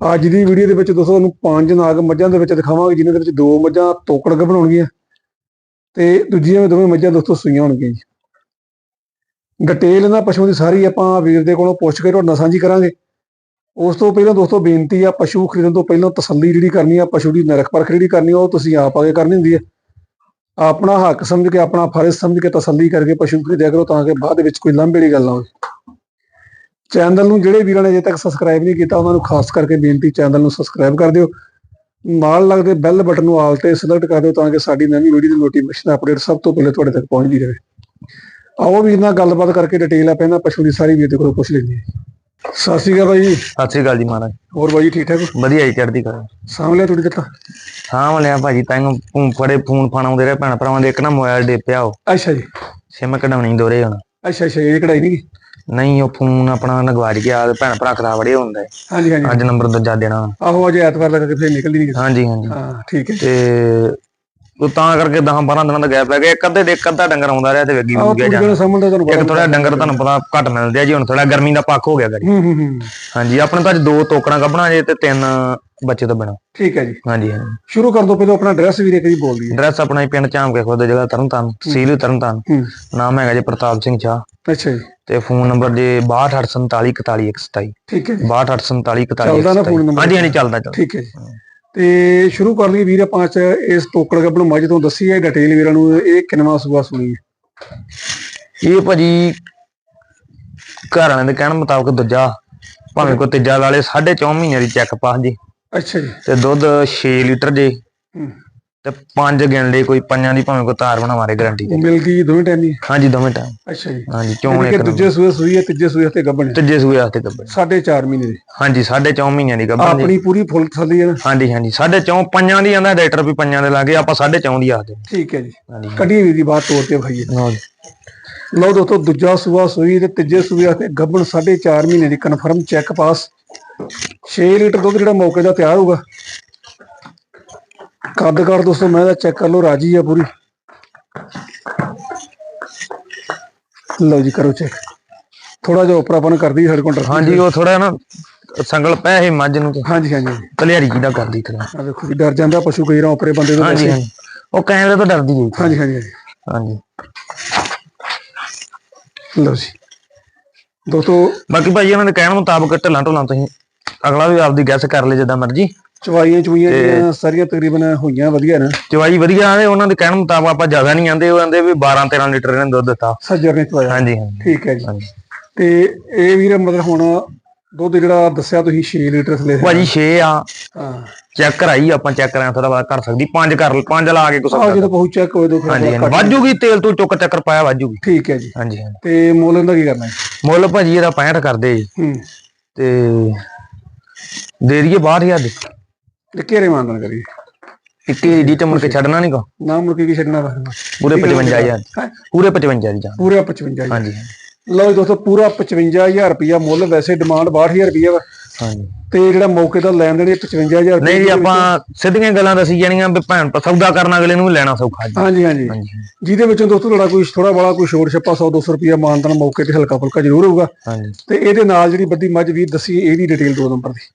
ਅੱਜ ਦੀ ਵੀਡੀਓ ਦੇ ਵਿੱਚ ਦੋਸਤੋ ਤੁਹਾਨੂੰ ਪੰਜ ਨਾਗ ਮੱਝਾਂ ਦੇ ਵਿੱਚ ਦਿਖਾਵਾਂਗੇ, ਜਿਨ੍ਹਾਂ ਦੇ ਵਿੱਚ ਦੋ ਮੱਝਾਂ ਤੋਕੜ ਬਣਾਉਣਗੀਆਂ ਤੇ ਦੂਜੀਆਂ ਦੋਵੇਂ ਮੱਝਾਂ ਦੋਸਤੋ ਸੂਈਆਂ ਹੋਣਗੀਆਂ ਜੀ। ਡਿਟੇਲ ਇਹਨਾਂ ਪਸ਼ੂਆਂ ਦੀ ਸਾਰੀ ਆਪਾਂ ਵੀਰ ਦੇ ਕੋਲੋਂ ਪੁੱਛ ਕੇ ਤੁਹਾਡੇ ਨਾਲ ਸਾਂਝੀ ਕਰਾਂਗੇ। ਉਸ ਤੋਂ ਪਹਿਲਾਂ ਦੋਸਤੋ ਬੇਨਤੀ ਆ, ਪਸ਼ੂ ਖਰੀਦਣ ਤੋਂ ਪਹਿਲਾਂ ਤਸੱਲੀ ਜਿਹੜੀ ਕਰਨੀ ਆ, ਪਸ਼ੂ ਦੀ ਨਰਕ ਪਰਖ ਜਿਹੜੀ ਕਰਨੀ ਆ, ਉਹ ਤੁਸੀਂ ਆਪ ਆਗੇ ਕਰਨੀ ਹੁੰਦੀ ਹੈ ਆਪਣਾ ਹੱਕ ਸਮਝ ਕੇ, ਆਪਣਾ ਫਰਜ਼ ਸਮਝ ਕੇ ਤਸੱਲੀ ਕਰਕੇ ਪਸ਼ੂ ਖਰੀਦਿਆ ਕਰੋ, ਤਾਂ ਕਿ ਬਾਅਦ ਦੇ ਵਿੱਚ ਕੋਈ ਲਾਂਭੇ ਵਾਲੀ ਗੱਲ ਨਾ ਹੋਵੇ। ਚੈਨਲ ਨੂੰ ਜਿਹੜੇ ਵੀਰਾਂ ਨੇ ਅਜੇ ਤੱਕ ਸਬਸਕ੍ਰਾਈਬ ਨਹੀਂ ਕੀਤਾ ਉਹਨਾਂ ਨੂੰ ਖਾਸ ਕਰਕੇ ਬੇਨਤੀ ਚੈਨਲ ਨੂੰ ਸਬਸਕ੍ਰਾਈਬ ਕਰ ਦਿਓ। ਨਾਲ ਲੱਗਦੇ ਬੈਲ ਬਟਨ ਨੂੰ ਆਲ ਤੇ ਸਿਲੈਕਟ ਕਰ ਦਿਓ ਤਾਂ ਕਿ ਸਾਡੀ ਨਵੀਂ ਵੀਡੀਓ ਦੀ ਨੋਟੀਫਿਕੇਸ਼ਨ ਅਪਡੇਟ ਸਭ ਤੋਂ ਪਹਿਲੇ ਤੁਹਾਡੇ ਤੱਕ ਪਹੁੰਚਦੀ ਰਹੇ। ਆਓ ਵੀਰ ਨਾਲ ਗੱਲਬਾਤ ਕਰਕੇ ਡਿਟੇਲ ਆ ਪਹਿਲਾਂ ਪਸ਼ੂ ਦੀ ਸਾਰੀ ਵੀਰ ਦੇ ਕੋਲੋਂ ਪੁੱਛ ਲੈਂਦੇ ਹਾਂ। ਸਤਿ ਸ਼੍ਰੀ ਅਕਾਲ ਜੀ। ਸਤਿ ਸ੍ਰੀ ਅਕਾਲ ਜੀ ਮਹਾਰਾਜ। ਹੋਰ ਬਾਈ ਠੀਕ ਠਾਕ? ਵਧੀਆ ਜੀ ਚੜ੍ਹਦੀ ਕਲਾ। ਸਾਂਭ ਲਿਆ ਥੋੜੀ ਦਿੱਤਾ ਹਾਂ ਮਲਿਆ ਭਾਜੀ ਤੈਨੂੰ ਫੋਨ ਫੜੇ ਫੋਨ ਫਾਨ ਆਉਂਦੇ ਰਹੇ ਭੈਣ ਭਰਾਵਾਂ ਦੇ ਇੱਕ ਨਾ ਮੋਬਾਈਲ ਡੇ ਪਿਆ ਉਹ। ਅੱਛਾ ਜੀ। ਸਿਮ ਕਢਾਉਣੀ ਦੋਰੇ ਹੁਣ। ਅੱਛਾ ਅੱਛਾ ਇਹ ਕਢਾਈ ਨਹੀਂ? ਨਹੀਂ ਉਹ ਫੋਨ ਆਪਣਾ ਨਗਵਾਜ ਗਿਆ ਤੇ ਭੈਣ ਭਰਾ ਖਰਾਬ ਬੜੇ ਹੁੰਦਾ। ਹੈ ਹਾਂਜੀ ਹਾਂਜੀ। ਅੱਜ ਨੰਬਰ ਦੂਜਾ ਦੇਣਾ। ਆਹੋ ਅਜੇ ਐਤਵਾਰ ਲੱਗ ਕੇ ਫਿਰ ਨਿਕਲਦੀ ਨਹੀਂ ਹਾਂਜੀ ਹਾਂਜੀ। ਹਾਂ ਠੀਕ ਹੈ। ਤੇ ਉਹ ਤਾਂ ਕਰਕੇ 10 12 ਦਿਨਾਂ ਦਾ ਗੈਪ ਪੈ ਗਿਆ। ਇੱਕ ਅੱਧੇ ਦੇ ਇੱਕ ਅੱਧਾ ਡੰਗਰ ਆਉਂਦਾ ਰਿਹਾ ਤੇ ਵੇਗੀ ਵੀ ਗਿਆ ਤੁਹਾਨੂੰ ਇੱਕ ਥੋੜਾ ਡੰਗਰ ਤੁਹਾਨੂੰ ਪਤਾ ਘੱਟ ਮਿਲਦੇ ਆ ਜੀ ਹੁਣ ਥੋੜਾ ਗਰਮੀ ਦਾ ਪੱਖ ਹੋ ਗਿਆ ਗਾੜੀ ਹੂੰ ਹੂੰ ਹੂੰ। ਹਾਂਜੀ ਆਪਣੇ ਤਾਂ ਅੱਜ ਦੋ ਤੋਕੜਾਂ ਕੱਢਣਾ ਜੇ ਤੇ ਤਿੰਨ ਬੱਚੇ ਤੋਂ ਬਣਾ ਠੀਕ ਹੈ ਜੀ। ਹਾਂਜੀ ਹਾਂਜੀ। ਸ਼ੁਰੂ ਕਰ ਦੋ ਪਹਿਲਾਂ ਆਪਣਾ ਐਡਰੈਸ ਵੀਰੇ ਕਰੀ ਬੋਲ ਦਈਏ। ਐਡਰੈਸ ਆਪਣਾ ਹੀ ਪਿੰਡ ਝਾਮਕੇ ਖੁਦ ਜਗ੍ਹਾ ਤਰਨਤਾਰਨ ਤਹਿਸੀਲ ਤਰਨਤਾਰਨ। ਹੂੰ। ਨਾਮ ਹੈਗਾ ਜੀ ਪ੍ਰਤਾਪ ਸਿੰਘ ਚਾਹ ਅੱਛਾ ਜੀ। ਤੇ ਫੋਨ ਨੰਬਰ ਜੇ 6284414127 ਠੀਕ ਹੈ ਜੀ। 6284414127 ਚੱਲਦਾ ਨਾ phone number? ਹਾਂਜੀ ਹਾਂਜੀ ਚੱਲਦਾ ਚੱਲਦਾ। ਠੀਕ ਹੈ ਜੀ। ਤੇ ਸ਼ੁਰੂ ਕਰ ਲਈਏ ਵੀਰ ਚ ਇਸ ਟੋਕੜ ਗੱਬਣ ਮੱਝ ਤੋਂ ਦੱਸੀ ਹੈ ਡਿਟੇਲ ਵੀਰਾਂ ਨੂੰ ਇਹ ਕਿੰਨਵਾ ਸੂਆ ਸੁਣੀ ਹੈ। ਇਹ ਭਾਜੀ ਘਰ ਵਾਲਿਆਂ ਦੇ ਕਹਿਣ ਮੁਤਾਬਕ ਦੂਜਾ ਭਾਵੇਂ ਕੋਈ ਤੀਜਾ ਲਾ ਲੇ 4.5 ਮਹੀਨੇ ਦੀ ਚੈੱਕ ਪਾਸ ਜੀ। ਅੱਛਾ ਜੀ। ਤੇ ਦੁੱਧ 6 ਲੀਟਰ ਜੇ। ਹੂੰ। ਤੇ ਪੰਜ ਗਿਣ ਲਏ ਕੋਈ ਪੰਜਾਂ ਦੀ ਭਾਵੇਂ ਕੋਈ ਤਾਰ ਬਣਾ ਮਾਰੇ ਗਾਰੰਟੀ ਉਹ ਮਿਲਦੀ ਦੋਵੇਂ ਟਾਈਮ ਹੀ? ਹੈ? ਹਾਂਜੀ ਦੋਵੇਂ ਟਾਈਮ ਅੱਛਾ ਜੀ। ਹਾਂਜੀ ਚੋਣ ਯਾਨੀ ਕਿ ਇੱਕ ਦੂਜੇ ਸੂਏ ਸੂਈ ਹੈ ਤੀਜੇ ਸੂਏ ਤੇ ਗੱਬਣ ਹੈ। ਤੀਜੇ ਸੂਏ ਵਾਸਤੇ ਗੱਬਰ ਸਾਢੇ ਚਾਰ ਮਹੀਨੇ ਦੀ। ਹਾਂਜੀ 4.5 ਮਹੀਨਿਆਂ ਦੀ ਗੱਬਰ ਜੀ। ਆਪਣੀ ਪੂਰੀ ਫੁੱਲ ਥੱਲੀ ਹੈ ਨਾ। ਹਾਂਜੀ ਹਾਂਜੀ 4.5 ਪੰਜਾਂ ਦੀ ਆਂਦਾ ਡਾਕਟਰ ਵੀ ਪੰਜਾਂ ਦੇ ਲਾਗੇ ਆਪਾਂ 4.5 ਦੀ ਆਖਦੇ ਠੀਕ ਹੈ ਜੀ। ਹਾਂਜੀ। ਕੱਢੀ ਵੀਰ ਦੀ ਬਾਤ ਤੋੜ ਤੇ ਲਓ ਜੀ। ਲਓ ਦੋਸਤੋ ਦੂਜਾ ਸੂਆ ਸੂਈ ਤੇ ਤੀਜੇ ਸੂਏ ਤੇ ਗੱਬਣ ਸਾਢੇ ਚਾਰ ਮਹੀਨੇ ਦੀ ਕਨਫਰਮ ਚੈੱਕ ਪਾਸ 6 ਲੀਟਰ ਦੁੱਧ ਜਿਹੜਾ ਮੌਕੇ ਦਾ ਤਿਆਰ ਹੋਊਗਾ। ਕੱਦ ਕਰ ਦੋਸਤੋ ਮੈਂ ਦਾ ਚੈੱਕ ਕਰ ਲਓ ਰਾਜੀ ਆ ਪੂਰੀ। ਲਓ ਜੀ ਕਰੋ ਚੈੱਕ ਥੋੜਾ ਜਿਹਾ ਉਪਰਾਪਨ ਕਰਦੀ ਸਾਡੇ ਕੋਲ ਹਾਂਜੀ ਉਹ ਥੋੜਾ ਨਾ ਸੰਗਲ ਪੈ ਇਹ ਮੱਝ ਨੂੰ ਤੇ। ਹਾਂਜੀ ਹਾਂਜੀ। ਕਲਿਆਰੀ ਜੀ ਦਾ ਕਰਦੀ ਥੋੜਾ ਆ ਵੇਖੋ ਜੀ ਡਰ ਜਾਂਦਾ ਪਸ਼ੂ ਕਈ ਰਾਂ ਉਪਰੇ ਬੰਦੇ ਤੋਂ ਹਾਂਜੀ। ਹਾਂਜੀ। ਉਹ ਕੈਮਰੇ ਤੋਂ ਡਰਦੀ ਜੀ। ਹਾਂਜੀ ਹਾਂਜੀ ਹਾਂਜੀ। ਲਓ ਜੀ। ਦੋਸਤੋ ਬਾਕੀ ਭਾਜੀ ਉਹਨਾਂ ਦੇ ਕਹਿਣ ਮੁਤਾਬਕ ਢਿੱਲਾਂ ਢੁੱਲਾਂ ਤੁਸੀਂ ਅਗਲਾ ਵੀ ਆਪਦੀ ਗੈਸ ਕਰ ਲੇ ਜਿੱਦਾਂ ਮਰਜ਼ੀ। ਚਵਾਈਆਂ ਚੁਈਆਂ ਜਿਹੜੀਆਂ ਸਾਰੀਆਂ ਤਕਰੀਬਨ ਹੋਈਆਂ ਵਧੀਆ ਨਾ। ਚਵਾਈ ਵਧੀਆ ਆਂਦੇ ਉਹਨਾਂ ਦੇ ਕਹਿਣ ਮੁਤਾਬਕ ਆਪਾਂ ਜ਼ਿਆਦਾ ਨਹੀਂ ਆਂਦੇ ਉਹ ਆਂਦੇ ਵੀ 12 13 ਲੀਟਰ ਇਹਨਾਂ ਦੁੱਧ ਦਿੱਤਾ। ਸੱਜਰ ਨੇ ਚਵਾਇਆ ਹਾਂਜੀ ਹਾਂਜੀ। ਠੀਕ ਹੈ ਜੀ। ਤੇ ਇਹ ਵੀਰ ਮਤਲਬ ਹੁਣ ਦੁੱਧ ਜਿਹੜਾ ਦੱਸਿਆ ਤੁਸੀਂ 6 ਲੀਟਰ ਥਲੇ ਭਾਜੀ 6 ਆ। ਹਾਂ। ਚੈੱਕ ਕਰਾਈ ਆਪਾਂ ਚੈੱਕ ਕਰਾਂ ਥੋੜਾ ਬਾਅਦ ਕਰ ਸਕਦੀ। ਪੰਜ ਕਰ ਪੰਜ ਲਾ ਕੇ ਕੁਛ ਆ ਜਦੋਂ ਪਹੁੰਚ ਚੈੱਕ ਹੋਏ ਦੋ ਹਾਂਜੀ ਵਾਜੂਗੀ ਤੇਲ ਤੋਂ ਚੁੱਕ ਚੱਕਰ ਪਾਇਆ ਵਾਜੂਗੀ ਠੀਕ ਹੈ ਜੀ। ਹਾਂਜੀ ਹਾਂਜੀ। ਤੇ ਮੁੱਲ ਇਹਦਾ ਕੀ ਕਰਨਾ ਹੈ? ਮੁੱਲ ਭਾਜੀ ਇਹਦਾ 65 ਕਰਦੇ ਜੀ। ਹੂੰ। ਤੇ ਦੇ ਦਈਏ 62000 ਦੀ ਤੇ ਘੇਰੇ ਮਾਨਦਨ ਕਰੀਏ? ਇੱਕੀ ਦੀ ਤੇ ਮੁੜ ਕੇ ਛੱਡਣਾ ਨਹੀਂ ਕੋ? ਨਾ ਮੁੜ ਕੇ ਕੀ ਛੱਡਣਾ ਵਾ? ਪੂਰੇ 55000 ਹੈਂ? ਪੂਰੇ 55 ਦੀ ਜਾਨ। ਪੂਰਾ 55000 ਹਾਂਜੀ। ਲਓ ਜੀ ਦੋਸਤੋ ਪੂਰਾ 55000 ਰੁਪਇਆ ਮੁੱਲ ਵੈਸੇ ਡਿਮਾਂਡ 62000 ਰੁਪਇਆ ਵਾ। ਹਾਂਜੀ। ਤੇ ਜਿਹੜਾ ਮੌਕੇ ਦਾ ਲੈਣ ਦੇਣ ਇਹ 55000 ਨਹੀਂ ਜੀ ਆਪਾਂ ਸਿੱਧੀਆਂ ਗੱਲਾਂ ਦੱਸੀ ਜਾਣੀਆਂ ਵੀ ਭੈਣ ਸੌਦਾ ਕਰਨ ਅਗਲੇ ਨੂੰ ਵੀ ਲੈਣਾ ਸੌਖਾ ਜੀ। ਹਾਂਜੀ ਹਾਂਜੀ। ਜਿਹਦੇ ਵਿੱਚੋਂ ਦੋਸਤੋ ਤੁਹਾਡਾ ਕੋਈ ਥੋੜਾ ਬੜਾ ਕੋਈ ਛੋੜ ਛੱਪਾ 100 200 ਰੁਪਇਆ ਮਾਨਦਨ ਮੌਕੇ ਤੇ ਹਲਕਾ ਫੁਲਕਾ ਜ਼ਰੂਰ ਹੋਊਗਾ। ਹਾਂਜੀ। ਤੇ ਇਹਦੇ ਨਾਲ ਜਿਹੜੀ ਵੱਡੀ ਮੱਝ ਵੀਰ ਦੱਸੀ ਇਹਦੀ ਡਿਟੇਲ ਦੋ ਨੰਬਰ ਦੀ।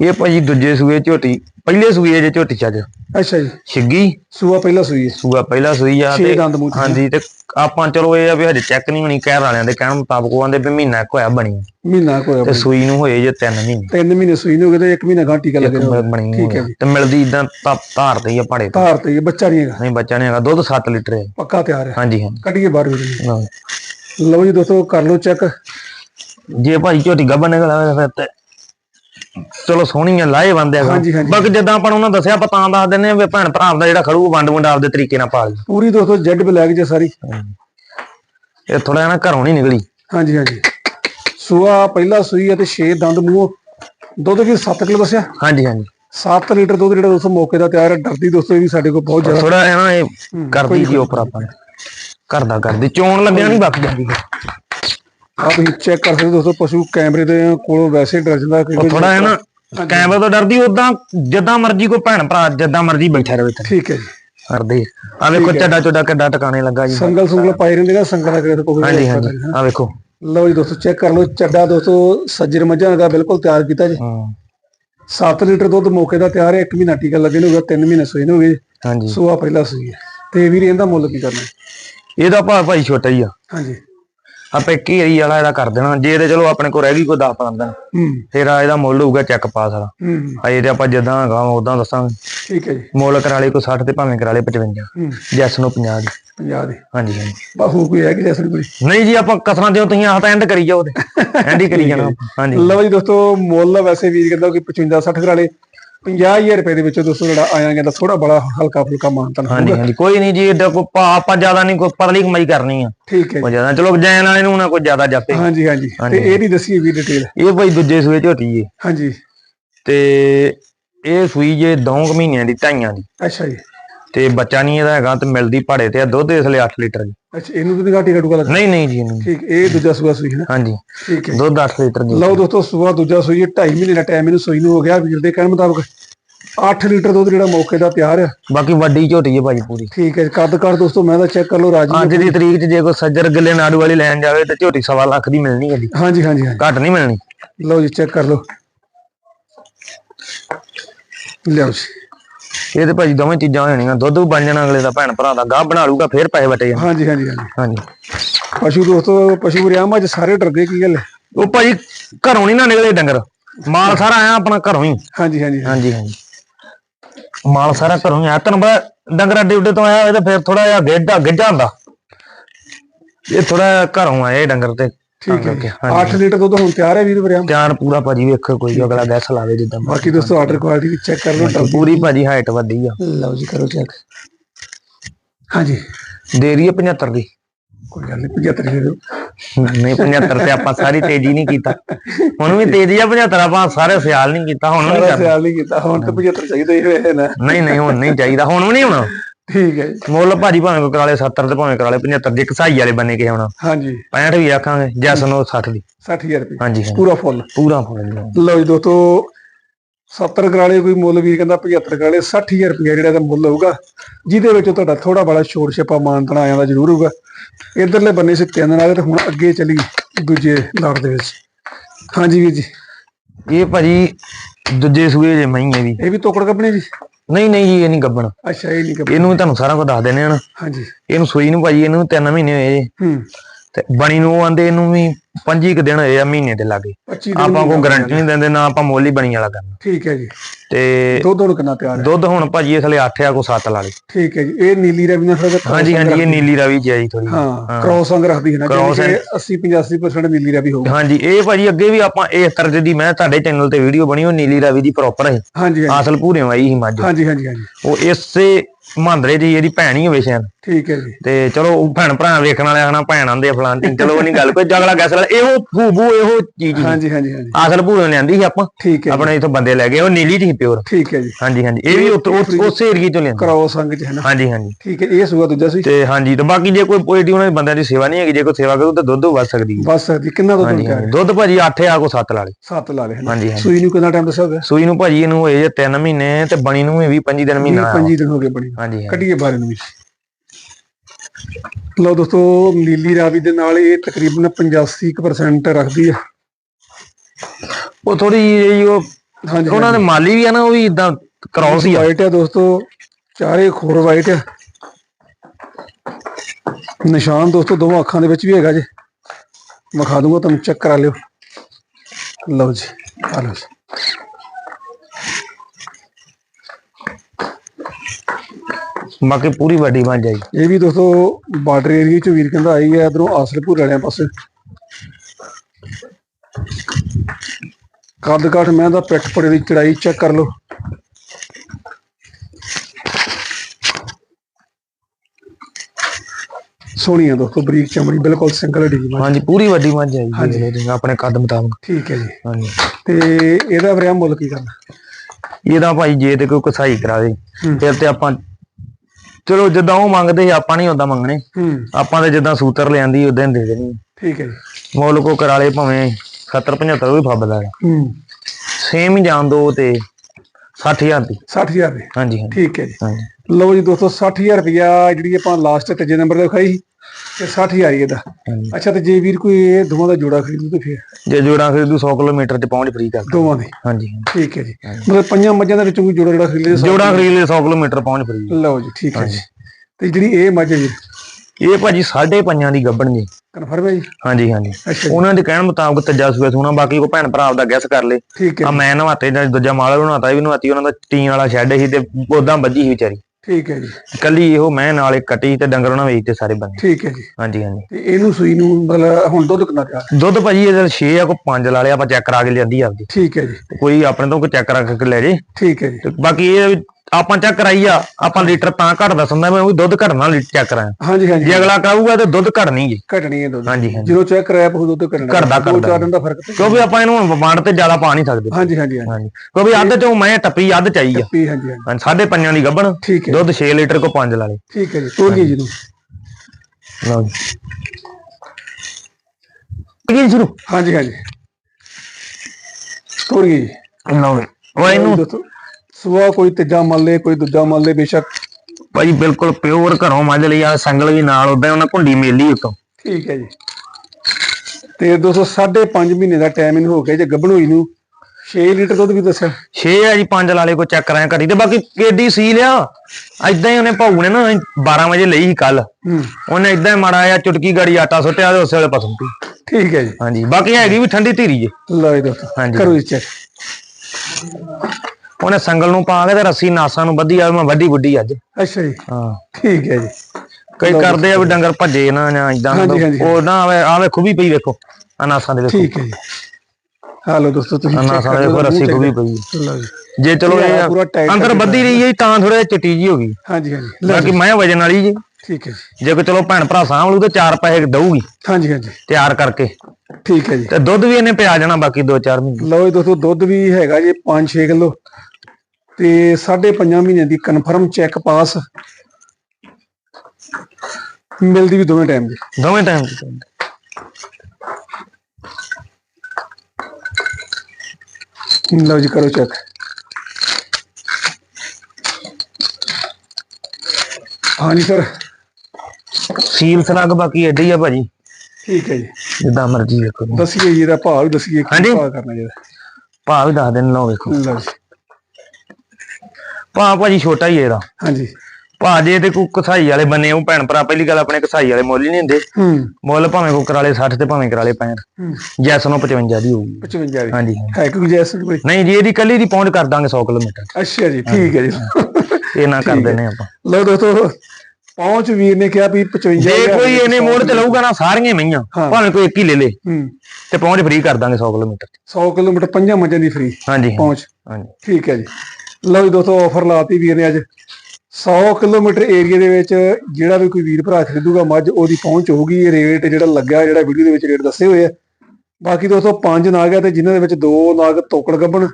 ਇਹ ਭਾਜੀ ਦੂਜੇ ਸੂਏ ਝੋਟੀ ਪਹਿਲੇ ਸੂਏ ਜੇ ਝੋਟੀ ਚੱਜ ਅੱਛਾ ਜੀ। ਛਿੱਗੀ? ਸੂਆ ਪਹਿਲਾ ਸੂਈ ਹੈ ਸੂਆ ਪਹਿਲਾ ਸੂਈ ਆ ਛੇ ਤੇ ਦੰਦ ਮੂੰਹ ਚ। ਹਾਂਜੀ ਤੇ ਆਪਾਂ ਚਲੋ ਇਹ ਆ ਵੀ ਹਜੇ ਚੈੱਕ ਨਹੀਂ ਹੋਣੀ ਕਹਿਰ ਵਾਲਿਆਂ ਦੇ ਕਹਿਣ ਮੁਤਾਬਕ ਉਹ ਆਂਦੇ ਵੀ ਮਹੀਨਾ ਕੁ ਹੋਇਆ ਬਣੀ। ਮਹੀਨਾ ਕੋਈ ਤੇ ਸੂਈ ਨੂੰ ਹੋਏ ਜੇ 3 ਮਹੀਨੇ। ਤਿੰਨ ਮਹੀਨੇ ਸੂਈ ਨੂੰ ਹੋ ਗਏ ਤੇ ਇੱਕ ਮਹੀਨਾ ਗਾਂ ਟੀਕਾ ਇੱਕ ਬਣੀ ਨੂੰ ਠੀਕ ਹੈ। ਤੇ ਮਿਲਦੀ ਇਦਾਂ ਧਾਰ ਤੇ ਹੀ ਆ ਪਾੜੇ ਤੋਂ। ਧਾਰ ਤੇ ਇਹ ਬੱਚਾ ਨਹੀਂ ਹੈਗਾ। ਨਹੀਂ ਬੱਚਾ ਨਹੀਂ ਹੈਗਾ ਦੁੱਧ 7 ਲੀਟਰ ਹੈ। ਪੱਕਾ ਤਿਆਰ ਹੈ। ਹਾਂਜੀ ਹਾਂਜੀ। ਕੱਢੀਏ ਬਾਹਰ ਵੀਰ ਜੀ। ਲਓ। ਜੀ ਦੋਸਤੋ ਕਰ ਲਓ ਚੈੱਕ ਜੇ ਭਾਈ ਝੋਟੀ ਗੱਭਣ ਨਿਕਲ ਆਵੇ ਫਿਰ ਤੇ ਚਲੋ ਸੋਹਣੀ ਆ ਲਾਏ ਬੰਦੇ ਆ ਹਾਂਜੀ, ਹਾਂਜੀ। ਬਾਕੀ ਜਿੱਦਾਂ ਆਪਾਂ ਨੂੰ ਉਹਨਾਂ ਦੱਸਿਆ ਆਪਾਂ ਤਾਂ ਦੱਸ ਦਿੰਨੇ ਆ ਵੀ ਭੈਣ ਭਰਾ ਦਾ ਜਿਹੜਾ ਖੜੂ ਵੰਡ ਵੰਡ ਆਪਦੇ ਤਰੀਕੇ ਨਾਲ ਪਾਲ ਪੂਰੀ ਦੋਸਤੋ ਜੈਡ ਬਲੈਕ ਜੇ ਸਾਰੀ। ਇਹ ਥੋੜਾ ਜਿਹਾ ਨਾ ਘਰੋਂ ਨਹੀਂ ਨਿਕਲੀ। ਹਾਂਜੀ ਹਾਂਜੀ। ਸੂਆ ਪਹਿਲਾ ਸੂਈ ਹੈ ਤੇ 6 ਦੰਦ ਮੂੰਹ। ਦੁੱਧ ਕੀ 7 ਕਿਲੋ ਦੱਸਿਆ? ਹਾਂਜੀ ਹਾਂਜੀ। 7 ਲੀਟਰ ਦੁੱਧ ਜਿਹੜਾ ਦੋਸਤੋ ਮੌਕੇ ਦਾ ਤਿਆਰ ਹੈ ਡਰਦੀ ਦੋਸਤੋ ਇਹ ਵੀ ਸਾਡੇ ਕੋਲ ਬਹੁਤ ਜ਼ਿਆਦਾ। ਥੋੜਾ ਹੈ ਨਾ ਇਹ ਕਰਦੀ ਜੀ ਉੱਪਰ ਆਪਾਂ। ਘਰ ਦਾ ਕਰਦੀ। ਚੋਣ ਲੱਗਿਆ ਨਹੀਂ ਬੱਕ ਜਾਂਦੀ ਆ ਤੁਸੀਂ ਚੈੱਕ ਕਰ ਸਕਦੇ ਹੋ ਦੋਸਤੋ ਪਸ਼ੂ ਕੈਮਰੇ ਦੇ ਕੋਲੋਂ ਵੈਸੇ ਡਰ ਜਾਂਦਾ ਕਿ ਥੋੜਾ ਹੈ ਨਾ ਕੈਮਰਾ ਤੋਂ ਡਰਦੀ ਉਦਾਂ ਜਿੱਦਾਂ ਮਰਜ਼ੀ ਕੋਈ ਭੈਣ ਭਰਾ ਜਿੱਦਾਂ ਮਰਜ਼ੀ ਬੈਠਾ ਰਵੇ ਤੇ ਠੀਕ ਹੈ ਜੀ। ਕਰਦੇ ਆ। ਵੇਖੋ ਚੱਡਾ ਚੁੱਡਾ ਕਿੱਡਾ ਟਿਕਾਣੇ ਲੱਗਾ ਜੀ। ਸੰਗਲ ਸੁੰਗਲ ਪਾਈ ਰਹਿੰਦੇ ਨਾ ਸੰਗਲ ਦਾ ਕਿਤੇ ਕੋਈ ਹਾਂਜੀ ਹਾਂਜੀ। ਆ ਵੇਖੋ। ਲਓ ਜੀ ਦੋਸਤੋ ਚੈੱਕ ਕਰ ਲਓ ਚੱਡਾ ਦੋਸਤੋ ਸੱਜਰ ਮੱਝਾਂ ਦਾ ਬਿਲਕੁਲ ਤਿਆਰ ਕੀਤਾ ਜੀ। ਹਾਂ। 7 ਲੀਟਰ ਦੁੱਧ ਮੌਕੇ ਦਾ ਤਿਆਰ ਹੈ 1 ਮਹੀਨਾ ਟੀਕਾ ਲੱਗੇ ਨੂੰ ਹੋ ਗਿਆ 3 ਮਹੀਨੇ ਸੋਏ ਨੂੰ ਹੋ ਗਏ। ਹਾਂਜੀ। ਸੋਆ ਪਹਿਲਾ ਸੂਈ ਹੈ। ਤੇ ਵੀਰ ਇਹਦਾ ਮੁੱਲ ਕੀ ਕਰਨਾ? ਇਹਦਾ ਭਾਅ ਭਾਈ ਛੋਟਾ ਹੀ ਆ। ਹਾਂਜੀ। ਆਪਾਂ ਹੀ ਵਾਲਾ ਇਹਦਾ ਕਰ ਦੇਣਾ। ਜੇ ਤੇ ਚਲੋ ਆਪਣੇ ਕੋਲ ਰਹਿ ਗਈ ਕੋਈ 10 15 ਦਿਨ ਫਿਰ ਆ ਇਹਦਾ ਮੁੱਲ ਹੋਊਗਾ ਚੈੱਕ ਪਾਸ ਵਾਲਾ। ਅਜੇ ਤੇ ਆਪਾਂ ਜਿੱਦਾਂ ਹੈਗਾ ਉਦਾਂ ਦੱਸਾਂਗੇ। ਠੀਕ ਹੈ ਜੀ। ਮੁੱਲ ਕਰਾ ਲਈ ਕੋਈ 60 ਤੇ ਭਾਵੇਂ ਕਰਾ ਲਈ 55 ਹੂੰ। ਜੈਸ ਨੂੰ 50 ਦੀ। 50 ਦੇ। ਹਾਂਜੀ ਹਾਂਜੀ। ਬਾਹੂ ਕੋਈ ਹੈ ਕਿ ਜੈਸਨ ਕੋਈ? ਨਹੀਂ ਜੀ ਆਪਾਂ ਕਸਰਾਂ ਦਿਓ ਤੁਸੀਂ ਆਹ ਤਾਂ ਐਂਡ ਕਰੀ ਜਾਓ ਤੇ। ਐਂਡ ਹੀ ਕਰੀ ਜਾਣਾ। ਹਾਂਜੀ। ਲਓ ਜੀ ਦੋਸਤੋ ਮੁੱਲ ਵੈਸੇ ਵੀਰ ਕਹਿੰਦਾ ਕਿ 55 60 ਕਰਾ ਲੇ 50000 ਰੁਪਏ ਦੇ ਵਿੱਚੋਂ ਦੋਸਤੋ ਜਿਹੜਾ ਆਇਆ ਜਾਂਦਾ ਥੋੜਾ ਬੜਾ ਹਲਕਾ ਫੁਲਕਾ ਮਾਨਤਨ ਹਾਂਜੀ ਹਾਂਜੀ ਕੋਈ ਨਹੀਂ ਜੀ ਏਡਾ ਭਾ- ਆਪਾਂ ਜ਼ਿਆਦਾ ਨਹੀਂ ਕੋਈ ਪਤਲੀ ਕਮਾਈ ਕਰਨੀ ਆ। ਠੀਕ ਹੈ ਜੀ। ਜ਼ਿਆਦਾ ਚਲੋ ਜੈਨ ਵਾਲੇ ਨੂੰ ਨਾ ਕੋਈ ਜ਼ਿਆਦਾ ਜਾਪੇ। ਹਾਂਜੀ ਹਾਂਜੀ। ਤੇ ਇਹਦੀ ਦੱਸੀਏ ਵੀ ਡਿਟੇਲ ਇਹ ਭਾਈ ਦੂਜੇ ਸੂਏ ਝੋਟੀ ਏ। ਹਾਂਜੀ। ਤੇ ਇਹ ਸੂਈ ਜੇ 2 ਮਹੀਨਿਆਂ ਦੀ ਢਾਈਆਂ ਦੀ। ਅੱਛਾ ਜੀ। ਤੇ ਬੱਚਾ ਨਹੀਂ ਇਹਦਾ ਹੈਗਾ ਤੇ ਮਿਲਦੀ ਭਾੜੇ ਤੇ ਆ ਦੁੱਧ ਇਸ ਲਈ 8 ਲੀਟਰ ਦੀ। ਅੱਛਾ ਇਹਨੂੰ ਤਾਂ ਘਾਟੀ ਘਟੂਗਾ ਲੱਗਾ? ਨਹੀਂ ਨਹੀਂ ਜੀ ਨਹੀਂ। ਠੀਕ ਇਹ ਦੂਜਾ ਸੂਆ ਸੂਈ ਹੈ ਹਾਂਜੀ। ਠੀਕ ਹੈ। ਦੁੱਧ 8 ਲੀਟਰ ਦੀ। ਲਓ ਦੋਸਤੋ ਸੂਆ ਦੂਜਾ ਸੂਈ ਹੈ 2.5 ਮਹੀਨੇ ਦਾ ਟਾਈਮ ਇਹਨੂੰ ਸੂਈ ਨੂੰ ਹੋ ਗਿਆ ਵੀਰ ਦੇ ਕਹਿਣ ਮੁਤਾਬਕ। 8 ਲੀਟਰ ਦੁੱਧ ਜਿਹੜਾ ਮੌਕੇ ਦਾ ਤਿਆਰ ਹੈ। ਬਾਕੀ ਵੱਡੀ ਝੋਟੀ ਏ ਭਾਈ ਪੂਰੀ। ਠੀਕ ਹੈ ਕੱਦ ਕਰ ਦੋਸਤੋ ਮੈਂ ਤਾਂ ਚੈੱਕ ਕਰ ਲਓ ਰਾਜੀ ਅੱਜ ਦੀ ਤਰੀਕ 'ਚ ਜੇ ਕੋਈ ਸੱਜਰ ਗੱਲੇ ਨਾੜੂ ਵਾਲੀ ਲੈਣ ਜਾਵੇ ਤੇ ਝੋਟੀ ਸਵਾ ਲੱਖ ਦੀ ਮਿਲਣੀ ਹੈ ਜੀ। ਹਾਂਜੀ ਹਾਂਜੀ ਹਾਂਜੀ। ਘੱਟ ਨਹੀਂ ਮਿਲਣੀ। ਲਓ ਜੀ ਚੈੱਕ ਕਰ ਲਓ। ਲਿਆਓ ਜੀ। ਇਹ ਤੇ ਭਾਜੀ ਦੋਵੇਂ ਚੀਜ਼ਾਂ ਹੋ ਜਾਣੀਆਂ ਦੁੱਧ ਵੀ ਬਣ ਜਾਣਾ ਅਗਲੇ ਦਾ ਭੈਣ ਭਰਾ ਦਾ ਗਾਹ ਬਣਾ ਲੂਗਾ ਫੇਰ ਪੈਸੇ ਵਟੇ ਜਾਣ ਹਾਂਜੀ ਹਾਂਜੀ ਹਾਂਜੀ। ਹਾਂਜੀ। ਪਸ਼ੂ ਦੋਸਤੋ ਪਸ਼ੂ ਰਿਆਮ ਅੱਜ ਸਾਰੇ ਡਰਦੇ ਕੀ ਗੱਲ ਹੈ? ਉਹ ਭਾਜੀ ਘਰੋਂ ਨਹੀਂ ਨਾ ਨਿਕਲੇ ਡੰਗਰ ਮਾਲ ਸਾਰਾ ਆਇਆ ਆਪਣਾ ਘਰੋਂ ਹੀ। ਹਾਂਜੀ ਹਾਂਜੀ ਹਾਂਜੀ। ਹਾਂਜੀ ਮਾਲ ਸਾਰਾ ਘਰੋਂ ਹੀ ਆਇਆ। ਤੈਨੂੰ ਪਤਾ ਡੰਗਰ ਅੱਡੇ ਉੱਡੇ ਤੋਂ ਆਇਆ ਹੋਵੇ ਤੇ ਫਿਰ ਥੋੜਾ ਜਿਹਾ ਗੇਡਾ ਗਿੱਜਾ ਹੁੰਦਾ। ਇਹ ਥੋੜਾ ਘਰੋਂ ਆਏ ਡੰਗਰ ਤੇ। ਠੀਕ ਹੈ okay, 8 ਲੀਟਰ ਦੁੱਧ ਹੁਣ ਤਿਆਰ ਹੈ ਵੀਰ ਰਿਆਮ ਧਿਆਨ ਪੂਰਾ ਭਾਜੀ ਵੇਖੋ ਕੋਈ ਅਗਲਾ ਗੈਸ ਲਾਵੇ ਜਿੱਦਾਂ ਬਾਕੀ ਦੋਸਤੋ ਆਰਡਰ ਕੁਆਲਿਟੀ ਵੀ ਚੈੱਕ ਕਰ ਲਓ ਪੂਰੀ ਭਾਜੀ ਹਾਈਟ ਵੱਡੀ ਆ। ਲਓ ਜੀ ਕਰੋ ਚੈੱਕ ਹਾਂਜੀ। ਦੇ ਰਹੀ ਹੈ 75 ਦੀ। ਕੋਈ ਗੱਲ ਨਹੀਂ 75 ਦੇ ਦਿਓ। ਨਹੀਂ 75 ਤੇ ਆਪਾਂ ਸਾਰੀ ਤੇਜ਼ੀ ਨਹੀਂ ਕੀਤਾ। ਹੁਣ ਵੀ ਤੇਜ਼ੀ ਆ 75 ਆਪਾਂ ਸਾਰੇ ਸਿਆਲ ਨਹੀਂ ਕੀਤਾ ਹੁਣ ਨਹੀਂ ਸਿਆਲ ਨਹੀਂ ਕੀਤਾ ਹੁਣ ਤਾਂ 75 ਚਾਹੀਦਾ ਹੀ ਹੋਇਆ ਨਾ। ਨਹੀਂ ਨਹੀਂ ਹੁਣ ਨਹੀਂ ਚਾਹੀਦਾ ਹੁਣ ਵੀ ਨਹੀਂ ਹੋਣਾ। ਠੀਕ ਹੈ ਜੀ। ਮੁੱਲ ਭਾਜੀ ਭਾਵੇਂ ਕੋਈ ਕਰਾ ਲੇ 70 ਤੇ ਭਾਵੇਂ ਕਰਾ ਲੇ 75 ਦੀ ਕਸਾਈ ਵਾਲੇ ਬੰਨੇ ਕੇ ਹੋਣਾ। ਹਾਂਜੀ। 65 ਵੀ ਆਖਾਂਗੇ ਜੈਸ ਨੂੰ 60 ਦੀ। 60000 ਰੁਪਏ। ਹਾਂਜੀ ਪੂਰਾ ਫੁੱਲ। ਪੂਰਾ ਫੁੱਲ ਜੀ। ਲਓ ਜੀ ਦੋਸਤੋ 70 ਕਰਾਲੇ ਕੋਈ ਮੁੱਲ ਵੀ ਕਹਿੰਦਾ 75 ਕਰਾਲੇ 60000 ਰੁਪਏ ਜਿਹੜਾ ਇਹਦਾ ਮੁੱਲ ਹੋਊਗਾ ਜਿਹਦੇ ਵਿੱਚ ਤੁਹਾਡਾ ਥੋੜਾ ਬੜਾ ਛੋੜ ਛਪਾ ਮਾਨਤਨਾ ਆਇਆ ਦਾ ਜ਼ਰੂਰ ਹੋਊਗਾ। ਇਧਰਲੇ ਬੰਨੇ ਸੇ ਤਿੰਨ ਨਾਲੇ ਤੇ ਹੁਣ ਅੱਗੇ ਚਲੀ ਦੂਜੇ ਲਾਟ ਦੇ ਵਿੱਚ। ਹਾਂਜੀ ਵੀਰ ਜੀ। ਇਹ ਭਾਜੀ ਦੂਜੇ ਸੂਏ ਜੇ ਮਹੀਨੇ ਦੀ। ਇਹ ਵੀ ਤੋਕੜ ਕੱਪਣੀ ਜੀ। ਨਹੀਂ ਨਹੀਂ ਜੀ ਇਹ ਨਹੀਂ ਗੱਬਣ। ਅੱਛਾ ਇਹ ਨਹੀਂ ਕੱਪਣੀ ਇਹਨੂੰ ਵੀ ਤੁਹਾਨੂੰ ਸਾਰਾ ਕੁਝ ਦੱਸ ਦਿੰਦੇ ਹਨ ਹਾਂਜੀ। ਇਹਨੂੰ ਸੂਈ ਨੂੰ ਭਾਜੀ ਇਹਨੂੰ 3 ਮਹੀਨੇ ਹੋਏ ਜੀ। ਹੂੰ। ਤੇ ਬਣੀ ਨੂੰ ਆਂਦੇ ਇਹਨੂੰ ਵੀ 25 ਕੁ ਦਿਨ ਹੋਏ ਆ ਮਹੀਨੇ ਦੇ ਲਾਗੇ। 25 ਦਿਨ ਆਪਾਂ ਕੋਈ ਗਾਰੰਟੀ ਨਹੀਂ ਦਿੰਦੇ ਨਾ ਆਪਾਂ ਮੁੱਲ ਹੀ ਬਣੀ ਵਾਲਾ ਕਰਨਾ। ਠੀਕ ਹੈ ਜੀ। ਤੇ ਦੁੱਧ ਹੁਣ ਕਿੰਨਾ ਤਿਆਰ ਹੈ? ਦੁੱਧ ਹੁਣ ਭਾਜੀ ਇਸ ਲਈ 8 ਆ ਕੋ 7 ਲਾ ਲੇ ਠੀਕ ਹੈ ਜੀ। ਇਹ ਨੀਲੀ ਰਵੀ ਨਾਲ ਥੋੜਾ ਹਾਂਜੀ ਹਾਂਜੀ ਇਹ ਨੀਲੀ ਰਾਵੀ ਜੀ ਥੋੜੀ ਹਾਂ ਕ੍ਰੋਸ ਅੰਗ ਰੱਖਦੀ ਹੈ ਨਾ ਜਿਵੇਂ 80 85% ਨੀਲੀ ਰਵੀ ਹੋਊ ਹਾਂਜੀ ਇਹ ਭਾਜੀ ਅੱਗੇ ਵੀ ਆਪਾਂ ਇਸ ਤਰ੍ਹਾਂ ਦੀ ਮੈਂ ਤੁਹਾਡੇ ਚੈਨਲ ਤੇ ਵੀਡੀਓ ਬਣੀ ਉਹ ਨੀਲੀ ਰਾਵੀ ਦੀ ਪ੍ਰੋਪਰ ਹੈ। ਹਾਂਜੀ ਹਾਂਜੀ। ਅਸਲ ਭੂਰੇ ਆਈ ਸੀ ਮੱਝ। ਹਾਂਜੀ ਹਾਂਜੀ ਹਾਂਜੀ। ਉਹ ਇਸੇ ਮਹਾਂਦਰੇ ਦੀ ਇਹਦੀ ਭੈਣ ਹੀ ਹੋਵੇ ਸ਼ਾਇਦ। ਠੀਕ ਹੈ ਜੀ। ਤੇ ਚਲੋ ਉਹ ਭੈਣ ਭਰਾ ਵੇਖਣ ਵਾਲੇ ਆਣਾ ਭੈਣ ਆਂਦੇ ਆ ਫਲਾਂ ਢੀਂਗ, ਚਲੋ ਉਹ ਨਹੀਂ ਗੱਲ ਕੋਈ ਜਗਲਾ ਗੈਸ ਵਾਲਾ ਇਹੋ ਭੂਬੂ ਇਹੋ ਚੀਜ਼ ਹਾਂਜੀ ਹਾਂਜੀ ਹਾਂਜੀ। ਅਸਲ ਭੂਰੇ ਲਿਆਂਦੀ ਸੀ ਆਪਾਂ। ਠੀਕ ਹੈ ਜੀ, ਆਪਣੇ ਇਥੋਂ ਬੰਦੇ ਲੈ ਗਏ ਉਹ ਨੀਲੀ ਦੀ ਪਿਓਰ। ਠੀਕ ਹੈ ਜੀ। ਹਾਂਜੀ ਹਾਂਜੀ। ਇਹ ਵੀ ਉੱਥ- ਉਸ- ਉਸੇ ਏਰੀਏ ਚੋਂ ਲਿਆਂਦੀ। ਕ੍ਰੋਸ ਅੰਗ ਚ ਹੈ ਨਾ ਹਾਂਜੀ ਹਾਂਜੀ। ਠੀਕ ਹੈ ਇਹ ਸੂਆ ਦੂਜਾ ਸੀ? ਤੇ ਹਾਂਜੀ ਤੇ ਬਾਕੀ ਜੇ ਕੋਈ ਪੋਇਟੀ ਉਹਨਾਂ ਦੇ ਬੰਦਿਆਂ ਦੀ ਸੇਵਾ ਨਹੀਂ ਹੈਗੀ ਜੇ ਕੋਈ ਸੇਵਾ ਕਰੂ ਤਾਂ ਦੁੱਧ ਵੱਧ ਸਕਦੀ ਹੈ। ਬਸ ਜੀ ਕਿੰਨਾ ਦੁੱਧ ਹਾਂਜੀ ਦੁੱਧ ਭਾਜੀ 8 ਆ ਕੋ 7 ਲਾ ਲੇ ਸੱਤ ਲਾ ਲੈ ਹਾਂਜੀ ਹਾਂਜੀ। ਸੂਈ ਨੂੰ ਕਿੰਨਾ ਟਾਈਮ ਦੱਸਿਆ ਹੋਇਆ ਸੂਈ ਨੂੰ ਭਾਜੀ ਇਹਨੂੰ ਹੋਏ ਜੇ 3 ਮਹੀਨੇ ਤੇ ਬਣੀ ਨੂੰ ਵੀ 25 ਦਿਨ ਮਹੀਨਾ ਆਇਆ। 25 ਦਿਨ ਹੋ ਗਏ ਬਣੀ ਨੂੰ। ਹਾਂਜੀ ਹਾਂਜੀ। ਕੱਢੀਏ ਬਾਰੇ ਨੂੰ ਵੀ। ਲਓ ਦੋਸਤੋ ਨੀਲੀ ਰਾਵੀ ਦੇ ਨਾਲ ਇਹ ਤਕਰੀਬਨ 85% ਰੱਖਦੀ ਆ। ਉਹ ਥੋੜੀ ਜਿਹੀ ਉਹ ਹਾਂਜੀ ਉਹਨਾਂ ਦੇ ਮਾਲੀ ਵੀ ਆ ਨਾ ਉਹ ਵੀ ਇਦਾਂ ਕ੍ਰਾਸ ਹੀ ਆ। ਵਾਈਟ ਆ ਦੋਸਤੋ ਚਾਰੇ ਖੋਰ ਵਾਈਟ ਆ। ਨਿਸ਼ਾਨ ਦੋਸਤੋ ਦੋਵਾਂ ਅੱਖਾਂ ਦੇ ਵਿੱਚ ਵੀ ਹੈਗਾ ਜੀ। ਵਿਖਾ ਦੂੰਗਾ ਤੁਹਾਨੂੰ ਚੈੱਕ ਕਰਾ ਲਿਓ। ਲਓ ਜੀ ਆ ਲਓ ਬਾਕੀ ਪੂਰੀ ਵੱਡੀ ਬਣ ਜਾਈ ਇਹ ਵੀ ਦੋਸਤੋ ਬਾਰਡਰ ਏਰੀਆ ਚ ਵੀਰ ਕਹਿੰਦਾ ਆਈ ਹੈ ਇਧਰੋਂ ਆਸਲਪੁਰ ਵਾਲਿਆਂ ਪਾਸੇ। ਕੱਦ ਕਾਠ ਮੈਂ ਦਾ ਪਿੱਠ ਪੜੇ ਦੀ ਚੜਾਈ ਚੈੱਕ ਕਰ ਲਓ। ਸੋਹਣੀ ਆ ਦੋਸਤੋ ਬਰੀਕ ਚਮੜੀ ਬਿਲਕੁਲ ਸਿੰਗਲ ਡੀ ਹਾਂਜੀ ਪੂਰੀ ਵੱਡੀ ਬਣ ਜਾਈ ਜੀ ਆਪਣੇ ਕੱਦ ਮੁਤਾਬਕ। ਠੀਕ ਹੈ ਜੀ। ਹਾਂਜੀ। ਤੇ ਇਹਦਾ ਵਰਿਆ ਮੁੱਲ ਕੀ ਕਰਨਾ? ਇਹਦਾ ਭਾਈ ਜੇ ਤੇ ਕੋਈ ਕਸਾਈ ਕਰਾਵੇ ਹੂੰ। ਫਿਰ ਤੇ ਆਪਾਂ ਚਲੋ ਜਿੱਦਾਂ ਉਹ ਮੰਗਦੇ ਸੀ ਆਪਾਂ ਨਹੀਂ ਉਦਾਂ ਮੰਗਣੇ। ਹੂੰ। ਆਪਾਂ ਤੇ ਜਿੱਦਾਂ ਸੂਤਰ ਲਿਆਂਦੀ ਉਦਾਂ ਹੀ ਦੇ ਦੇਣੀ। ਠੀਕ ਹੈ ਜੀ। ਮੁੱਲ ਕੋ ਕਰਾ ਲੇ ਭਾਵੇਂ 70 75 ਵੀ ਫੱਬਦਾ ਹੈ। ਹੂੰ। ਸੇਮ ਹੀ ਜਾਣ ਦੋ ਤੇ 60000 ਦੀ। 60000 ਦੇ। ਹਾਂਜੀ ਹਾਂਜੀ। ਠੀਕ ਹੈ ਜੀ। ਲਓ ਜੀ ਦੋਸਤੋ 60000 ਰੁਪਇਆ ਜਿਹੜੀ ਆਪਾਂ ਲਾਸਟ ਤੀਜੇ ਨੰਬਰ ਤੇ ਵਿਖਾਈ ਤੇ 60000 ਹੀ ਇਹਦਾ। ਹਾਂਜੀ। ਅੱਛਾ ਤੇ ਜੇ ਵੀਰ ਕੋਈ ਇਹ ਦੋਵਾਂ ਦਾ ਜੋੜਾ ਖਰੀਦੂ ਤੇ ਫਿਰ? ਜੇ ਜੋੜਾਂ ਖਰੀਦੂ 100 ਕਿਲੋਮੀਟਰ ਤੇ ਪਹੁੰਚ ਫ੍ਰੀ ਕਰ ਦੋਵਾਂ ਦੇ? ਹਾਂਜੀ। ਠੀਕ ਹੈ ਜੀ। ਮਤਲਬ ਪੰਜਾਂ ਮੱਝਾਂ ਦੇ ਵਿੱਚੋਂ ਕੋਈ ਜੋੜਾ ਜਿਹੜਾ ਖਰੀਦ ਲੇ ਜੋੜਾਂ ਖਰੀਦ ਲੇ 100 ਕਿਲੋਮੀਟਰ? ਪਹੁੰਚ ਫ੍ਰੀ ਲਓ ਜੀ ਠੀਕ ਹੈ ਜੀ। ਤੇ ਜਿਹੜੀ ਇਹ ਮੱਝ ਹੈ ਜੀ ਇਹ ਭਾਜੀ ਸਾਢੇ ਪੰਜਾਂ ਦੀ ਗੱਬਣ ਜੀ। ਕਨਫਰਮ ਹੈ ਜੀ? ਹਾਂਜੀ ਹਾਂਜੀ। ਉਹਨਾਂ ਦੇ ਕਹਿਣ ਮੁਤਾਬਕ ਤੱਜਾ ਸੂਆ ਸੋਨਾ ਬਾਕੀ ਕੋ ਭੈਣ ਭਰਾ ਆਪਦਾ ਗੈਸ ਕਰ ਲੇ। ਆ ਮੈਂ ਨਵਾਤੇ ਜਾਂ ਦੂਜਾ ਮਾਲ ਬਣਾਤਾ ਵੀ ਨਵਾਤੀ ਉਹਨਾਂ ਦਾ ਟੀਨ ਵਾਲਾ ਸ਼ੈੱਡ ਸੀ ਤੇ ਉਦਾਂ ਵੱਜੀ ਸੀ ਵਿਚਾਰੀ। ਠੀਕ ਹੈ ਜੀ। ਕੱਲੀ ਇਹੋ ਮੈਂ ਨਾਲੇ ਕੱਟੀ ਤੇ ਡੰਗਰ ਉਹਨਾਂ ਵੇਚਤੇ ਸਾਰੇ ਬੰਦੇ। ਠੀਕ ਹੈ ਜੀ। ਹਾਂਜੀ ਹਾਂਜੀ। ਤੇ ਇਹਨੂੰ ਸੂਈ ਨੂੰ ਮਤਲਬ ਹੁਣ ਦੁੱਧ ਕਿੰਨਾ ਤਿਆਰ ਦੁੱਧ ਭਾਜੀ ਇਹਦਾ 6 ਆ ਕੋ 5 ਲਾ ਲਿਆ ਆਪਾਂ ਚੈੱਕ ਕਰਾ ਕੇ ਲਿਆਂਦੀ ਆਪਦੀ। ਠੀਕ ਹੈ ਜੀ। ਕੋਈ ਆਪਣੇ ਤੋਂ ਕੋਈ ਚੈੱਕ ਕਰਾ ਕੇ ਲੈ ਜੇ। ਠੀਕ ਹੈ ਜੀ। ਬਾਕੀ ਇਹ ਆਪਾਂ ਚੈੱਕ ਕਰਾਈ ਆ ਆਪਾਂ ਲੀਟਰ ਤਾਂ ਘੱਟ ਦੱਸਦਾ ਮੈਂ ਉਹ ਦੁੱਧ ਘਟਣਾ ਚੈੱਕ ਕਰਾਇਆ ਹਾਂਜੀ ਹਾਂਜੀ। ਜੇ ਅਗਲਾ ਕਰਾਊਗਾ ਤੇ ਦੁੱਧ ਘਟਣੀ ਜੀ ਘਟਣੀ ਹੈ ਦੁੱਧ। ਹਾਂਜੀ ਹਾਂਜੀ। ਜਦੋਂ ਚੈੱਕ ਕਰਾਇਆ ਪਹੁ ਦੁੱਧ ਘਟਣਾ। ਘਟਦਾ- ਦੋ। ਚਾਰ ਦਿਨ ਦਾ ਫ਼ਰਕ ਤੇ। ਕਿਉਂਕਿ ਆਪਾਂ ਇਹਨੂੰ ਹੁਣ ਵੰਡ ਤੇ ਜ਼ਿਆਦਾ ਪਾ ਨਹੀਂ ਸਕਦੇ। ਹਾਂਜੀ ਹਾਂਜੀ ਹਾਂਜੀ। ਕਿਉਂਕਿ ਅੱਧ ਚੋਂ ਮੈਂ ਟੱਪੀ ਅੱਧ ਚਾਈ ਆ। ਪੀ ਹਾਂਜੀ ਹਾਂਜੀ। ਸਾਢੇ ਪੰਜਾਂ ਦੀ ਹੈ ਦੁੱਧ 6 ਲੀਟਰ ਕੋ 5 ਲਾ ਲੇ। ਠੀਕ ਹੈ ਜੀ। ਤੋਲੀਏ ਜੀ ਨੂੰ ਲਓ ਜੀ। ਕੀ ਸ਼ੁਰੂ? ਹਾਂਜੀ ਹਾਂਜੀ। ਤੋਲੀਏ ਜੀ? ਲਓ ਜੀ। ਉਹ ਇਹਨੂੰ ਦੋਸਤੋ ਸੁਆ ਕੋਈ ਤੀਜਾ ਮੰਨ ਲੇ ਕੋਈ ਦੂਜਾ ਮੰਨ ਲੇ ਬੇਸ਼ੱਕ। ਭਾਈ ਬਿਲਕੁਲ ਪਿਓਰ ਘਰੋਂ ਮੱਝ ਲਈ ਆ ਸੰਗਲ ਵੀ ਨਾਲ ਉਦਾਂ ਉਹਨਾਂ ਕੁੰਡੀ ਮੇਲੀ ਉਤੋਂ। ਠੀਕ ਹੈ ਜੀ। ਤੇ ਦੋਸਤੋ ਸਾਢੇ ਪੰਜ ਮਹੀਨੇ ਦਾ ਟਾਈਮ ਇਹਨੂੰ ਹੋ ਗਿਆ ਜੇ ਗੱਭਣੋਈ ਨੂੰ। 6 ਲੀਟਰ ਦੁੱਧ ਵੀ ਦੱਸਿਆ। 6 ਆ ਜੀ 5 ਲਾਲੇ ਕੋ ਚੈੱਕ ਕਰਾਇਆ ਕਰੀ ਤੇ ਬਾਕੀ ਕੇਡੀ ਸੀ ਲਿਆ। ਐਦਾਂ ਹੀ ਉਹਨੇ ਭਾਊ ਨੇ ਨਾ 12 ਵਜੇ ਲਈ ਸੀ ਕੱਲ ਉਹਨੇ ਐਦਾਂ ਹੀ ਮਾੜਾ ਆ ਚੁਟਕੀ ਗਾੜੀ ਆਟਾ ਸੁੱਟਿਆ ਤੇ ਉਸੇ ਵੇਲੇ ਪਸਮ ਪੀ ਠੀਕ ਹੈ ਜੀ। ਹਾਂਜੀ ਬਾਕੀ ਹੈਗੀ ਵੀ ਠੰਡੀ ਧੀਰੀ ਜੇ। ਲਓ ਜੀ ਦੋਸਤੋ ਹਾਂਜੀ। ਕਰੋ ਜੀ ਚੈੱਕ ਉਹਨੇ ਸੰਗਲ ਨੂੰ ਪਾ ਕੇ ਤੇ ਰੱਸੀ ਨਾਸਾਂ ਨੂੰ ਬੱਧੀ ਆ ਮੈਂ ਵੱਡੀ ਵੱਡੀ ਅੱਜ। ਅੱਛਾ ਜੀ। ਹਾਂ। ਠੀਕ ਹੈ ਜੀ। ਕਈ ਕਰਦੇ ਆ ਵੀ ਡੰਗਰ ਭੱਜੇ ਨਾ ਜਾਂ ਇਦਾਂ। ਉਹ ਨਾ ਆਵੇ ਆਵੇ ਖੁਬੀ ਪਈ ਵੇਖੋ ਅਨਾਸਾਂ ਦੇ ਵੇਖੋ। ਠੀਕ ਹੈ ਜੀ। ਹਾਲੋ ਦੋਸਤੋ ਤੁਸੀਂ ਅਨਾਸਾਂ ਦੇ ਵੇਖੋ ਰੱਸੀ ਖੁਬੀ ਪਈ। ਜੀ। ਚਲੋ ਇਹ ਅੰਦਰ ਬੱਧੀ ਰਹੀ ਹੈ ਤਾਂ ਥੋੜਾ ਚਿੱਟੀ ਜੀ ਹੋ ਗਈ। ਹਾਂਜੀ ਹਾਂਜੀ। ਬਾਕੀ ਮੈਂ ਵਜਨ ਵਾਲੀ ਜੀ। ਠੀਕ ਹੈ ਜੀ। ਜੇ ਕੋ ਚਲੋ ਭੈਣ ਭਰਾ ਸਾਂਭ ਲੂ ਤੇ ਚਾਰ ਪੈਸੇ ਦਊਗੀ। ਹਾਂਜੀ ਹਾਂਜੀ। ਤਿਆਰ ਕਰਕੇ। ਠੀਕ ਹੈ ਜੀ। ਤੇ ਦੁੱਧ ਵੀ ਇਹਨੇ ਪਿਆ ਜਾਣਾ ਬਾਕੀ 2-4 ਮਹੀਨੇ। ਲਓ ਜੀ ਦੋਸਤੋ ਦੁੱਧ ਵੀ ਹੈਗਾ ਜੀ 5-6 ਕਿਲੋ। ਤੇ 5.5 ਮਹੀਨਿਆਂ ਦੀ ਕਨਫਰਮ ਚੈੱਕ ਪਾਸ ਮਿਲਦੀ ਵੀ ਦੋਵੇਂ ਟਾਈਮ ਦੀ। ਦੋਵੇਂ ਟਾਈਮ ਲਓ ਜੀ ਕਰੋ ਚੈੱਕ ਹਾਂਜੀ ਸਰ ਸੀਲ ਸਲੱਗ ਬਾਕੀ ਐਡੀ ਆ ਭਾਜੀ। ਠੀਕ ਹੈ ਜੀ। ਜਿੱਦਾਂ ਮਰਜ਼ੀ ਵੇਖੋ। ਦੱਸੀਏ ਜੀ ਇਹਦਾ ਭਾਅ ਵੀ ਦੱਸੀਏ ਕੀ ਹਾਂਜੀ। ਭਾਅ ਕਰਨਾ ਜੀ ਭਾਅ ਵੀ ਦੱਸ ਦੇਣ ਲਓ ਵੇਖੋ। ਲਓ ਜੀ। ਭਾਅ ਭਾਜੀ ਛੋਟਾ ਹੀ ਹੈ ਇਹਦਾ। ਹਾਂਜੀ। ਭਾਅ ਜੇ ਤੇ ਕੋਈ ਕਸਾਈ ਵਾਲੇ ਬੰਨੇ ਉਹ ਭੈਣ ਭਰਾ ਪਹਿਲੀ ਗੱਲ ਆਪਣੇ ਕਸਾਈ ਵਾਲੇ ਮੁੱਲ ਹੀ ਨਹੀਂ ਹੁੰਦੇ। ਮੁੱਲ ਭਾਵੇਂ ਕੋ ਕਰਾਲੇ 60 ਤੇ ਭਾਵੇਂ ਕਰਾਲੇ 65 ਹੂੰ। ਜੈਸ ਨੂੰ 55 ਦੀ ਹੋਊਗੀ। 55 ਦੀ। ਹਾਂਜੀ। ਹੈ ਕੋਈ ਜੈਸ ਕੋਈ? ਨਹੀਂ ਜੀ ਇਹਦੀ ਕੱਲੀ ਦੀ ਪਹੁੰਚ ਕਰ ਦਾਂਗੇ 100 ਕਿਲੋਮੀਟਰ। ਅੱਛਾ ਜੀ ਠੀਕ ਹੈ ਜੀ। ਇਹ ਨਾ ਕਰ ਦਿੰਦੇ ਆਪਾਂ। ਲਓ ਦੋਸਤੋ ਪਹੁੰਚ ਵੀਰ ਨੇ ਕਿਹਾ ਵੀ 55 ਜੇ ਕੋਈ ਇਹਨੇ ਮੋੜ ਤੇ ਲਊਗਾ ਨਾ ਸਾਰੀਆਂ ਮਈਆਂ। ਭਾਵੇਂ ਕੋਈ ਇੱਕ ਹੀ ਲੈ ਲੇ। ਤੇ ਪਹੁੰਚ ਫ੍ਰੀ ਕਰ ਦਾਂਗੇ 100 ਕਿਲੋਮੀਟਰ। 100 ਕਿਲੋਮੀਟਰ ਪੰਜਾਂ ਮੱਝਾਂ ਦੀ ਫ੍ਰੀ ਹਾਂਜੀ। ਪਹੁੰਚ। ਹਾਂਜੀ। ਠੀਕ ਹੈ ਜੀ। ਲਓ ਜੀ ਦੋਸਤੋ ਆਫਰ ਲਾਤੀ ਵੀਰ ਨੇ ਅੱਜ। 100 ਕਿਲੋਮੀਟਰ ਏਰੀਆ ਦੇ ਵਿੱਚ ਜਿਹੜਾ ਵੀ ਕੋਈ ਵੀਰ ਭਰਾ ਖਰੀਦੂਗਾ, ਮੱਝ ਉਹਦੀ ਪਹੁੰਚ ਹੋਊਗੀ। ਇਹ ਰੇਟ ਜਿਹੜਾ ਲੱਗਾ ਜਿਹੜਾ ਵੀਡੀਓ ਦੇ ਵਿੱਚ ਰੇਟ ਦੱਸੇ ਹੋਏ ਆ। ਬਾਕੀ ਦੋਸਤੋ, ਪੰਜ ਨਾਗ ਆ ਤੇ ਜਿਨ੍ਹਾਂ ਦੇ ਵਿੱਚ ਦੋ ਨਾਗ ਤੋਕੜ ਗੱਭਣ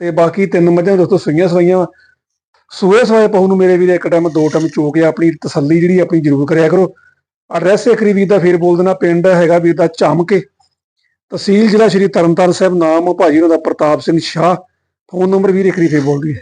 ਤੇ ਬਾਕੀ ਤਿੰਨ ਮੱਝਾਂ ਦੋਸਤੋ ਸੂਈਆਂ ਸਵਾਈਆਂ ਵਾ। ਸੂਏ ਸਵਾਏ ਪਹੂ ਨੂੰ ਮੇਰੇ ਵੀਰ, ਇੱਕ ਟਾਈਮ ਦੋ ਟਾਈਮ ਚੋ ਕੇ ਆਪਣੀ ਤਸੱਲੀ ਜਿਹੜੀ ਆਪਣੀ ਜ਼ਰੂਰ ਕਰਿਆ ਕਰੋ। ਐਡਰੈਸ ਇੱਕ ਵੀਰ ਦਾ, ਫੇਰ ਬੋਲ ਦੇਣਾ, ਪਿੰਡ ਹੈਗਾ ਵੀਰ ਦਾ ਝਮਕੇ। ਤਹਿਸੀਲ ਜ਼ਿਲ੍ਹਾ ਸ਼੍ਰੀ ਤਰਨਤਾਰਨ ਸਾਹਿਬ, ਨਾਮ ਭਾਜੀ ਉਹਨਾਂ ਦਾ, ਪ੍ਰਤਾਪ ਸਿੰਘ ਸ਼ਾਹ। ਫੋਨ ਨੰਬਰ ਵੀਰ ਇੱਕ ਵਾਰੀ ਫੇਰ ਬੋਲ ਦਈਏ।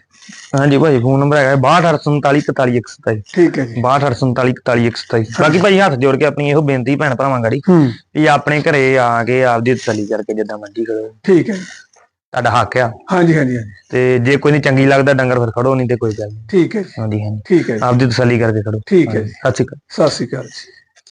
ਹਾਂਜੀ ਭਾਈ ਫੋਨ ਨੰਬਰ ਹੈਗਾ 6248444127 ਠੀਕ ਹੈ ਜੀ। 6248444127 ਬਾਕੀ ਭਾਈ ਹੱਥ ਜੋੜ ਕੇ ਆਪਣੀ ਇਹੋ ਬੇਨਤੀ ਭੈਣ ਭਰਾਵਾਂ ਗਾੜੀ ਵੀ ਆਪਣੇ ਘਰੇ ਆ ਕੇ ਆਪਦੀ ਤਸੱਲੀ ਕਰਕੇ ਜਿੱਦਾਂ ਮਰਜ਼ੀ ਕਰੋ। ਠੀਕ ਹੈ। ਤੁਹਾਡਾ ਹੱਕ ਆ। ਹਾਂਜੀ ਹਾਂਜੀ ਹਾਂਜੀ। ਤੇ ਜੇ ਕੋਈ ਨਹੀਂ ਚੰਗੀ ਲੱਗਦਾ ਡੰਗਰ ਫਿਰ ਖੜੋ ਨਹੀਂ ਤੇ ਕੋਈ ਗੱਲ ਨਹੀਂ। ਠੀਕ ਹੈ ਹਾਂਜੀ ਹਾਂਜੀ। ਠੀਕ ਹੈ ਆਪਦੀ ਤਸੱਲੀ ਕਰਕੇ ਖੜੋ। ਠੀਕ ਹੈ ਜੀ। ਸਤਿ ਸ਼੍ਰੀ ਅਕਾਲ। ਸਤਿ ਸ਼੍ਰੀ ਅਕਾਲ ਜੀ।